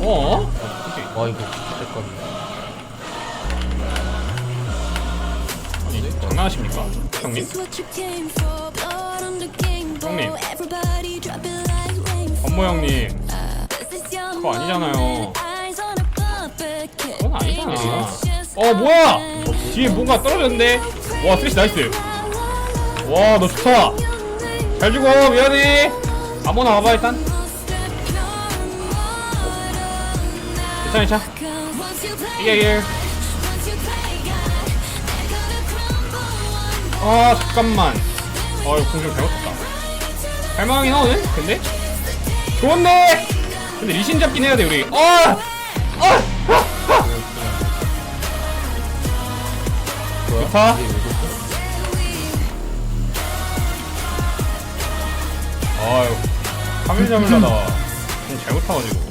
어? 와 이거 됐거든요. 아니 장난하십니까? 형님? 형님. 업무 형님. 그거 아니잖아요. 그건 아니잖아. 어 뭐야? 뒤에 뭔가 떨어졌는데? 와 스매시 나이스. 와 너 좋다. 잘 죽어 미안해. 아무나 와봐 일단 괜찮아 괜찮아 이게 이게. 아 잠깐만. 아 이거 공좀 잘못했다. 할만하긴 하거든 근데? 좋은데? 근데 리신 잡긴 해야 돼 우리. 아! 아! 좋다. 아유. 카밀 잡으려다가 좀 잘못 타가지고